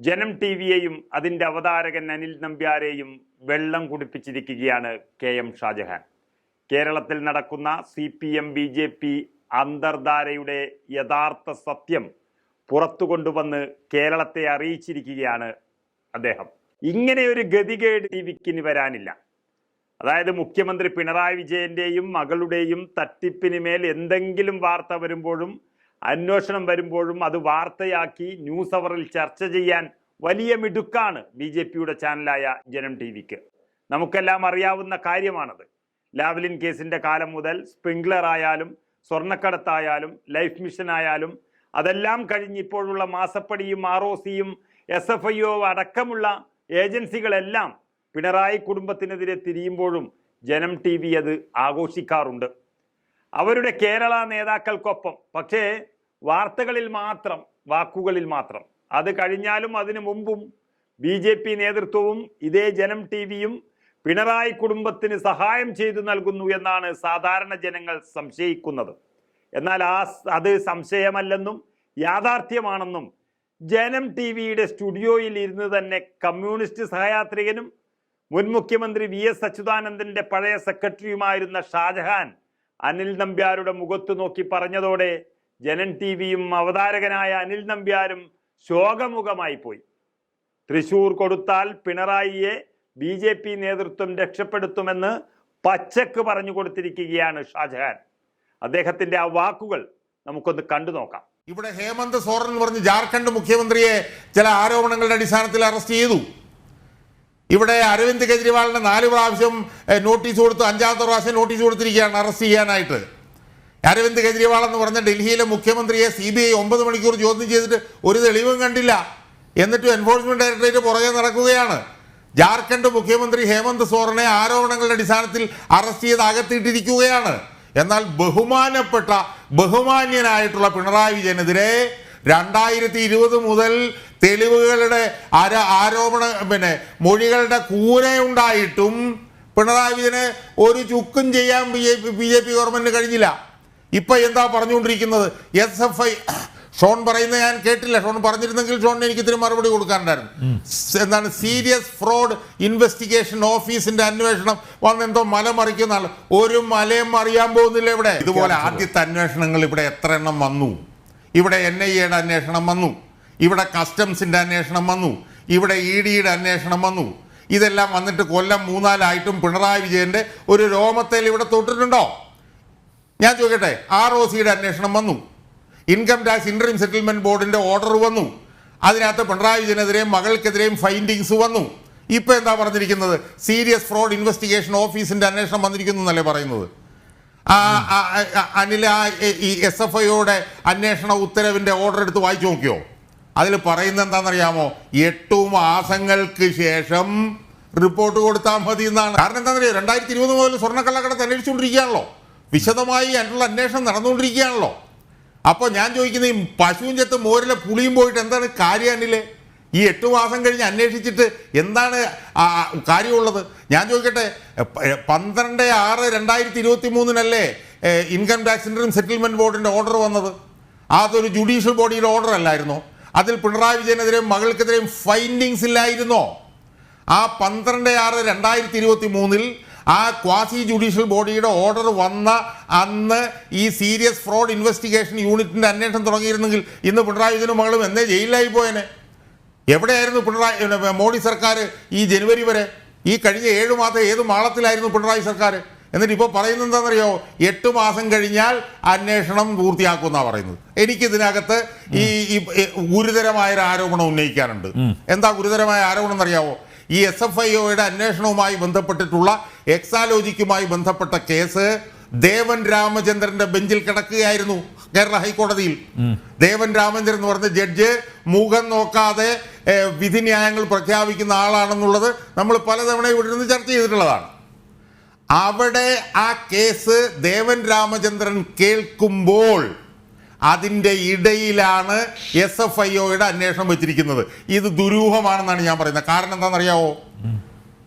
ജനം ടി വിയെയും അതിന്റെ അവതാരകൻ അനിൽ നമ്പ്യാരെയും വെള്ളം കുടിപ്പിച്ചിരിക്കുകയാണ് കെ എം ഷാജഹാൻ. കേരളത്തിൽ നടക്കുന്ന C P M B J P അന്തർധാരയുടെ യഥാർത്ഥ സത്യം പുറത്തു കൊണ്ടുവന്ന് കേരളത്തെ അറിയിച്ചിരിക്കുകയാണ് അദ്ദേഹം. ഇങ്ങനെയൊരു ഗതികേട് ടി വിക്കിന് വരാനില്ല. അതായത് മുഖ്യമന്ത്രി പിണറായി വിജയന്റെയും മകളുടെയും തട്ടിപ്പിന് മേൽ എന്തെങ്കിലും വാർത്ത വരുമ്പോഴും അന്വേഷണം വരുമ്പോഴും അത് വാർത്തയാക്കി ന്യൂസ് അവറിൽ ചർച്ച ചെയ്യാൻ വലിയ മിടുക്കാണ് ബി ജെ പിയുടെ ചാനലായ ജനം ടി വിക്ക്. നമുക്കെല്ലാം അറിയാവുന്ന കാര്യമാണത്. ലാവ്ലിൻ കേസിന്റെ കാലം മുതൽ സ്പ്രിംഗ്ലർ ആയാലും സ്വർണക്കടത്തായാലും ലൈഫ് മിഷൻ ആയാലും അതെല്ലാം കഴിഞ്ഞ് ഇപ്പോഴുള്ള മാസപ്പടിയും ആർ ഒ സിയും എസ് എഫ് ഐ ഒ അടക്കമുള്ള ഏജൻസികളെല്ലാം പിണറായി കുടുംബത്തിനെതിരെ തിരിയുമ്പോഴും ജനം ടി വി അത് ആഘോഷിക്കാറുണ്ട്. അവരുടെ കേരള നേതാക്കൾക്കൊപ്പം. പക്ഷേ വാർത്തകളിൽ മാത്രം വാക്കുകളിൽ മാത്രം. അത് കഴിഞ്ഞാലും അതിനു മുമ്പും ബി ജെ പി നേതൃത്വവും ഇതേ ജനം ടി വിയും പിണറായി കുടുംബത്തിന് സഹായം ചെയ്തു നൽകുന്നു എന്നാണ് സാധാരണ ജനങ്ങൾ സംശയിക്കുന്നത്. എന്നാൽ ആ അത് സംശയമല്ലെന്നും യാഥാർത്ഥ്യമാണെന്നും ജനം ടി വിയുടെ സ്റ്റുഡിയോയിൽ ഇരുന്ന് തന്നെ കമ്മ്യൂണിസ്റ്റ് സഹയാത്രികനും മുൻ മുഖ്യമന്ത്രി വി എസ് അച്യുതാനന്ദന്റെ പഴയ സെക്രട്ടറിയുമായിരുന്ന ഷാജഹാൻ അനിൽ നമ്പ്യാരുടെ മുഖത്ത് നോക്കി പറഞ്ഞതോടെ ജനൻ ടി വിയും അവതാരകനായ അനിൽ നമ്പ്യാരും ശോകമുഖമായി പോയി. തൃശൂർ കൊടുത്താൽ പിണറായിയെ ബി ജെ പി നേതൃത്വം രക്ഷപ്പെടുത്തുമെന്ന് പച്ചക്ക് പറഞ്ഞു കൊടുത്തിരിക്കുകയാണ് ഷാജഹാൻ. അദ്ദേഹത്തിന്റെ ആ വാക്കുകൾ നമുക്കൊന്ന് കണ്ടു നോക്കാം. ഇവിടെ ഹേമന്ത് സോറൻ പറഞ്ഞ് ജാർഖണ്ഡ് മുഖ്യമന്ത്രിയെ ചില ആരോപണങ്ങളുടെ അടിസ്ഥാനത്തിൽ അറസ്റ്റ് ചെയ്തു. ഇവിടെ അരവിന്ദ് കെജ്രിവാളിന് നാല് പ്രാവശ്യം നോട്ടീസ് കൊടുത്ത് അഞ്ചാമത്തെ പ്രാവശ്യം നോട്ടീസ് കൊടുത്തിരിക്കുകയാണ് അറസ്റ്റ് ചെയ്യാനായിട്ട്. അരവിന്ദ് കെജ്രിവാൾ എന്ന് പറഞ്ഞ ഡൽഹിയിലെ മുഖ്യമന്ത്രിയെ സി ബി ഐ ഒമ്പത് മണിക്കൂർ ചോദ്യം ചെയ്തിട്ട് ഒരു തെളിവും കണ്ടില്ല. എന്നിട്ടും എൻഫോഴ്സ്മെന്റ് ഡയറക്ടറേറ്റ് പുറകെ നടക്കുകയാണ്. ജാർഖണ്ഡ് മുഖ്യമന്ത്രി ഹേമന്ത് സോറനെ ആരോപണങ്ങളുടെ അടിസ്ഥാനത്തിൽ അറസ്റ്റ് ചെയ്ത് അകത്തിയിട്ടിരിക്കുകയാണ്. എന്നാൽ ബഹുമാനപ്പെട്ട ബഹുമാന്യനായിട്ടുള്ള പിണറായി വിജയനെതിരെ രണ്ടായിരത്തി ഇരുപത് മുതൽ തെളിവുകളുടെ ആര ആരോപണ പിന്നെ മൊഴികളുടെ കൂനയുണ്ടായിട്ടും പിണറായി വിജയനെ ഒരു ചുക്കും ചെയ്യാൻ B J P B J P ഗവൺമെന്റിന് കഴിഞ്ഞില്ല. ഇപ്പൊ എന്താ പറഞ്ഞുകൊണ്ടിരിക്കുന്നത്? എസ് എഫ് ഐ ഷോൺ പറയുന്നത് ഞാൻ കേട്ടില്ല. ഷോൺ പറഞ്ഞിരുന്നെങ്കിൽ ഷോണിന് എനിക്ക് ഇതിന് മറുപടി കൊടുക്കാനുണ്ടായിരുന്നു. എന്താണ് സീരിയസ് ഫ്രോഡ് ഇൻവെസ്റ്റിഗേഷൻ ഓഫീസിന്റെ അന്വേഷണം വന്ന് എന്തോ മല മറിക്കുന്ന ആൾ ഒരു മലയും അറിയാൻ പോകുന്നില്ല ഇവിടെ. ഇതുപോലെ ആദ്യത്തെ അന്വേഷണങ്ങൾ ഇവിടെ എത്ര എണ്ണം വന്നു? ഇവിടെ എൻ ഐ എയുടെ അന്വേഷണം വന്നു. ഇവിടെ കസ്റ്റംസിന്റെ അന്വേഷണം വന്നു. ഇവിടെ ഇ ഡിയുടെ അന്വേഷണം വന്നു. ഇതെല്ലാം വന്നിട്ട് കൊല്ലം മൂന്നാലായിട്ടും പിണറായി വിജയന്റെ ഒരു രോമത്തേൽ ഇവിടെ തൊട്ടിട്ടുണ്ടോ? ഞാൻ ചോദിക്കട്ടെ ആർ ഒ സിയുടെ അന്വേഷണം വന്നു. ഇൻകം ടാക്സ് ഇൻട്രീം സെറ്റിൽമെന്റ് ബോർഡിന്റെ ഓർഡർ വന്നു. അതിനകത്ത് പിണറായി വിജയനെതിരെയും മകൾക്കെതിരെയും ഫൈൻഡിങ്സ് വന്നു. ഇപ്പൊ എന്താ പറഞ്ഞിരിക്കുന്നത്? സീരിയസ് ഫ്രോഡ് ഇൻവെസ്റ്റിഗേഷൻ ഓഫീസിന്റെ അന്വേഷണം വന്നിരിക്കുന്നു എന്നല്ലേ പറയുന്നത്? അനിൽ ആ ഈ എസ് എഫ് ഐയുടെ അന്വേഷണ ഉത്തരവിന്റെ ഓർഡർ എടുത്ത് വായിച്ചു നോക്കിയോ? അതിൽ പറയുന്നത് എന്താണെന്നറിയാമോ? എട്ടു മാസങ്ങൾക്ക് ശേഷം റിപ്പോർട്ട് കൊടുത്താൽ മതി എന്നാണ്. കാരണം എന്താണെന്നറിയോ? രണ്ടായിരത്തി ഇരുപത് മുതൽ സ്വർണക്കള്ളക്കടത്ത് അന്വേഷിച്ചുകൊണ്ടിരിക്കുകയാണല്ലോ. വിശദമായി അതിനുള്ള അന്വേഷണം നടന്നുകൊണ്ടിരിക്കുകയാണല്ലോ. അപ്പോൾ ഞാൻ ചോദിക്കുന്നത് ഈ പശുവും ചെത്ത് മോരിലെ പുളിയും പോയിട്ട് എന്താണ് കാര്യം ഈ എട്ട് മാസം കഴിഞ്ഞ് അന്വേഷിച്ചിട്ട് എന്താണ് കാര്യമുള്ളത്? ഞാൻ ചോദിക്കട്ടെ പന്ത്രണ്ട് ആറ് രണ്ടായിരത്തി ഇരുപത്തി മൂന്നിനല്ലേ ഇൻകം ടാക്സിന്റെയും സെറ്റിൽമെന്റ് ബോർഡിന്റെ ഓർഡർ വന്നത്? അതൊരു ജുഡീഷ്യൽ ബോഡിയുടെ ഓർഡർ അല്ലായിരുന്നോ? അതിൽ പിണറായി വിജയനെതിരെയും മകൾക്കെതിരെയും ഫൈൻഡിങ്സ് ഇല്ലായിരുന്നോ? ആ പന്ത്രണ്ട് ആറ് രണ്ടായിരത്തി ഇരുപത്തി മൂന്നിൽ ആ ക്വാസി ജുഡീഷ്യൽ ബോഡിയുടെ ഓർഡർ വന്ന അന്ന് ഈ സീരിയസ് ഫ്രോഡ് ഇൻവെസ്റ്റിഗേഷൻ യൂണിറ്റിന്റെ അന്വേഷണം തുടങ്ങിയിരുന്നെങ്കിൽ ഇന്ന് പിണറായി വിജയനും മകളും എന്നേ ജയിലിലായി പോയനെ. എവിടെയായിരുന്നു പിണറായി മോഡി സർക്കാർ ഈ ജനുവരി വരെ? ഈ കഴിഞ്ഞ ഏഴ് മാസം ഏത് മാളത്തിലായിരുന്നു പിണറായി സർക്കാർ എന്നിട്ട് ഇപ്പോൾ പറയുന്നത് എന്താണെന്നറിയോ? എട്ട് മാസം കഴിഞ്ഞാൽ അന്വേഷണം പൂർത്തിയാക്കുമെന്നാണ് പറയുന്നത്. എനിക്കിതിനകത്ത് ഈ ഈ ഈ ഗുരുതരമായ ഒരു ആരോപണം ഉന്നയിക്കാനുണ്ട്. എന്താ ഗുരുതരമായ ആരോപണം എന്നറിയാവോ? ഈ എസ് എഫ് ഐ ഒയുടെ അന്വേഷണവുമായി ബന്ധപ്പെട്ടിട്ടുള്ള എക്സാലോജിക്കുമായി ബന്ധപ്പെട്ട കേസ് ദേവൻ രാമചന്ദ്രന്റെ ബെഞ്ചിൽ കിടക്കുകയായിരുന്നു കേരള ഹൈക്കോടതിയിൽ. ദേവൻ രാമചന്ദ്രൻ എന്ന് പറഞ്ഞ ജഡ്ജ് മുഖം നോക്കാതെ വിധി വിധിന്യായങ്ങൾ പ്രഖ്യാപിക്കുന്ന ആളാണെന്നുള്ളത് നമ്മൾ പലതവണ ഇവിടെ നിന്ന് ചർച്ച ചെയ്തിട്ടുള്ളതാണ്. അവിടെ ആ കേസ് ദേവൻ രാമചന്ദ്രൻ കേൾക്കുമ്പോൾ അതിന്റെ ഇടയിലാണ് എസ് എഫ് ഐ ഒയുടെ അന്വേഷണം വെച്ചിരിക്കുന്നത്. ഇത് ദുരൂഹമാണെന്നാണ് ഞാൻ പറയുന്നത്. കാരണം എന്താണെന്നറിയാവോ?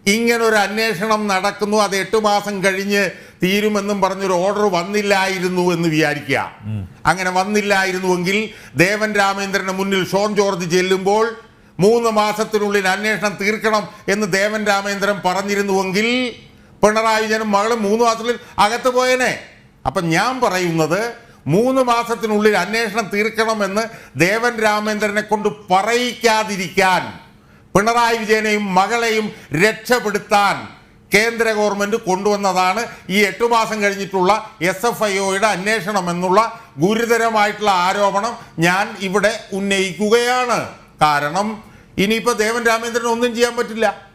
ഇങ്ങനൊരു അന്വേഷണം നടക്കുന്നു. അത് എട്ട് മാസം കഴിഞ്ഞ് തീരുമെന്നും പറഞ്ഞൊരു ഓർഡർ വന്നില്ലായിരുന്നു എന്ന് വിചാരിക്കുക. അങ്ങനെ വന്നില്ലായിരുന്നുവെങ്കിൽ ദേവൻ രാമേന്ദ്രന് മുന്നിൽ ഷോൺ ജോർജ് ചെല്ലുമ്പോൾ മൂന്ന് മാസത്തിനുള്ളിൽ അന്വേഷണം തീർക്കണം എന്ന് ദേവൻ രാമേന്ദ്രൻ പറഞ്ഞിരുന്നുവെങ്കിൽ പിണറായി വിജയനും മകളും മൂന്ന് മാസത്തിനുള്ളിൽ അകത്ത് പോയനെ. അപ്പം ഞാൻ പറയുന്നത് മൂന്ന് മാസത്തിനുള്ളിൽ അന്വേഷണം തീർക്കണമെന്ന് ദേവൻ രാമേന്ദ്രനെ കൊണ്ട് പറയിക്കാതിരിക്കാൻ പിണറായി വിജയനെയും മകളെയും രക്ഷപ്പെടുത്താൻ കേന്ദ്ര ഗവൺമെന്റ് കൊണ്ടുവന്നതാണ് ഈ എട്ട് മാസം കഴിഞ്ഞിട്ടുള്ള എസ് എഫ് ഐ ഒയുടെ അന്വേഷണം എന്നുള്ള ഗുരുതരമായിട്ടുള്ള ആരോപണം ഞാൻ ഇവിടെ ഉന്നയിക്കുകയാണ്. കാരണം ഇനിയിപ്പോൾ ദേവൻ രാമേന്ദ്രൻ ഒന്നും ചെയ്യാൻ പറ്റില്ല.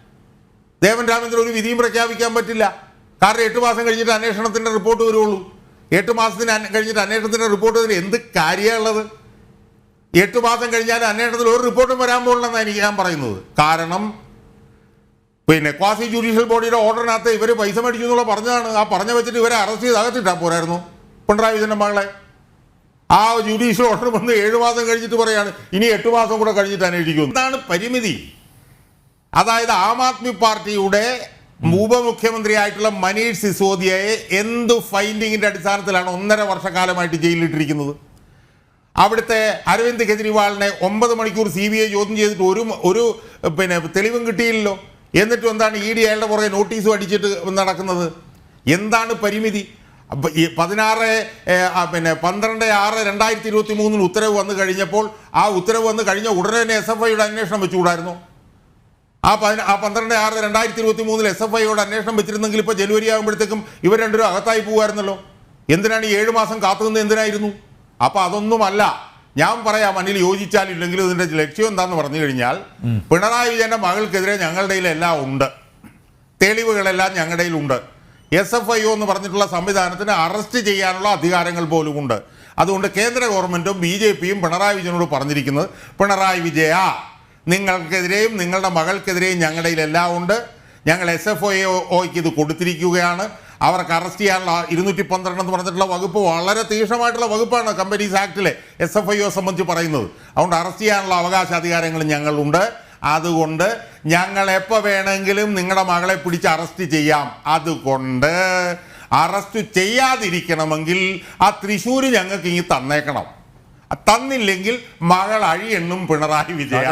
ദേവൻ രാമേന്ദ്രൻ ഒരു വിധിയും പ്രഖ്യാപിക്കാൻ പറ്റില്ല. കാരണം എട്ട് മാസം കഴിഞ്ഞിട്ട് അന്വേഷണത്തിന്റെ റിപ്പോർട്ട് വരുള്ളൂ. എട്ട് മാസത്തിന് കഴിഞ്ഞിട്ട് അന്വേഷണത്തിന്റെ റിപ്പോർട്ട് വരും എന്ത് കാര്യമുള്ളത് എട്ട് മാസം കഴിഞ്ഞാൽ അന്വേഷണത്തിൽ ഒരു റിപ്പോർട്ടും വരാൻ പോകണമെന്നാണ് എനിക്ക് ഞാൻ പറയുന്നത്. കാരണം പിന്നെ ക്വാസി ജുഡീഷ്യൽ ബോഡിയുടെ ഓർഡറിനകത്ത് ഇവർ പൈസ മേടിച്ചു എന്നുള്ള പറഞ്ഞതാണ്. ആ പറഞ്ഞ വെച്ചിട്ട് ഇവരെ അറസ്റ്റ് ചെയ്ത് അകത്തിട്ടാ പോരായിരുന്നു. പിണറായി വിജയന്റെ മകളെ. ആ ജുഡീഷ്യൽ ഓർഡർ വന്ന് ഏഴ് മാസം കഴിഞ്ഞിട്ട് പറയാണ് ഇനി എട്ട് മാസം കൂടെ കഴിഞ്ഞിട്ട് അന്വേഷിക്കും എന്താണ് പരിമിതി? അതായത് ആം ആദ്മി പാർട്ടിയുടെ ഉപമുഖ്യമന്ത്രിയായിട്ടുള്ള മനീഷ് സിസോദിയയെ എന്ത് ഫൈൻഡിങ്ങിന്റെ അടിസ്ഥാനത്തിലാണ് ഒന്നര വർഷക്കാലമായിട്ട് ജയിലിലിട്ടിരിക്കുന്നത്? അവിടുത്തെ അരവിന്ദ് കെജ്രിവാളിനെ ഒമ്പത് മണിക്കൂർ സി ബി ഐ ചോദ്യം ചെയ്തിട്ട് ഒരു ഒരു പിന്നെ തെളിവും കിട്ടിയില്ലല്ലോ. എന്നിട്ടും എന്താണ് ഇ ഡി അയാളുടെ പുറകെ നോട്ടീസും അടിച്ചിട്ട് നടക്കുന്നത്? എന്താണ് പരിമിതി? പതിനാറ് പിന്നെ പന്ത്രണ്ട് ആറ് രണ്ടായിരത്തി ഇരുപത്തി മൂന്നിന് ഉത്തരവ് വന്നു കഴിഞ്ഞപ്പോൾ ആ ഉത്തരവ് വന്നു കഴിഞ്ഞ ഉടനെ തന്നെ എസ് എഫ് ഐയുടെ അന്വേഷണം വെച്ചുകൂടായിരുന്നു? ആ പതിന ആ പന്ത്രണ്ട് ആറ് രണ്ടായിരത്തി ഇരുപത്തി മൂന്നിൽ എസ് എഫ് ഐയോട് അന്വേഷണം വെച്ചിരുന്നെങ്കിൽ ഇപ്പോൾ ജനുവരി ആകുമ്പോഴത്തേക്കും ഇവർ രണ്ടുപേരും അകത്തായി പോകുമായിരുന്നല്ലോ എന്തിനാണ് ഈ ഏഴ് മാസം കാത്തുനിന്ന് എന്തിനായിരുന്നു? അപ്പോൾ അതൊന്നുമല്ല. ഞാൻ പറയാം അനിൽ യോജിച്ചാലില്ലെങ്കിലും ഇതിന്റെ ലക്ഷ്യം എന്താന്ന് പറഞ്ഞു കഴിഞ്ഞാൽ പിണറായി വിജയന്റെ മകൾക്കെതിരെ ഞങ്ങളുടെ എല്ലാം ഉണ്ട്. തെളിവുകളെല്ലാം ഞങ്ങളുടെ ഉണ്ട് എസ് എഫ് ഐ ഒ എന്ന് പറഞ്ഞിട്ടുള്ള സംവിധാനത്തിന് അറസ്റ്റ് ചെയ്യാനുള്ള അധികാരങ്ങൾ പോലും ഉണ്ട്. അതുകൊണ്ട് കേന്ദ്ര ഗവൺമെന്റും ബി ജെ പിയും പിണറായി വിജയനോട് പറഞ്ഞിരിക്കുന്നത് പിണറായി വിജയ. നിങ്ങൾക്കെതിരെയും നിങ്ങളുടെ മകൾക്കെതിരെയും ഞങ്ങളുടെ എല്ലാം ഉണ്ട്. ഞങ്ങൾ എസ് എഫ് ഐ ഒക്ക് ഇത് കൊടുത്തിരിക്കുകയാണ്. അവർക്ക് അറസ്റ്റ് ചെയ്യാനുള്ള ഇരുന്നൂറ്റി പന്ത്രണ്ട് എന്ന് പറഞ്ഞിട്ടുള്ള വകുപ്പ് വളരെ തീക്ഷണമായിട്ടുള്ള വകുപ്പാണ് കമ്പനീസ് ആക്ടിലെ എസ് എഫ് ഐ ഒ സംബന്ധിച്ച് പറയുന്നത്. അതുകൊണ്ട് അറസ്റ്റ് ചെയ്യാനുള്ള അവകാശാധികാരങ്ങൾ ഞങ്ങളുണ്ട്. അതുകൊണ്ട് ഞങ്ങൾ എപ്പോൾ വേണമെങ്കിലും നിങ്ങളുടെ മകളെ പിടിച്ച് അറസ്റ്റ് ചെയ്യാം. അതുകൊണ്ട് അറസ്റ്റ് ചെയ്യാതിരിക്കണമെങ്കിൽ ആ തൃശ്ശൂർ ഞങ്ങൾക്ക് ഇനി തന്നേക്കണം. തന്നില്ലെങ്കിൽ മകൾ അഴിയെണ്ണും പിണറായി വിജയ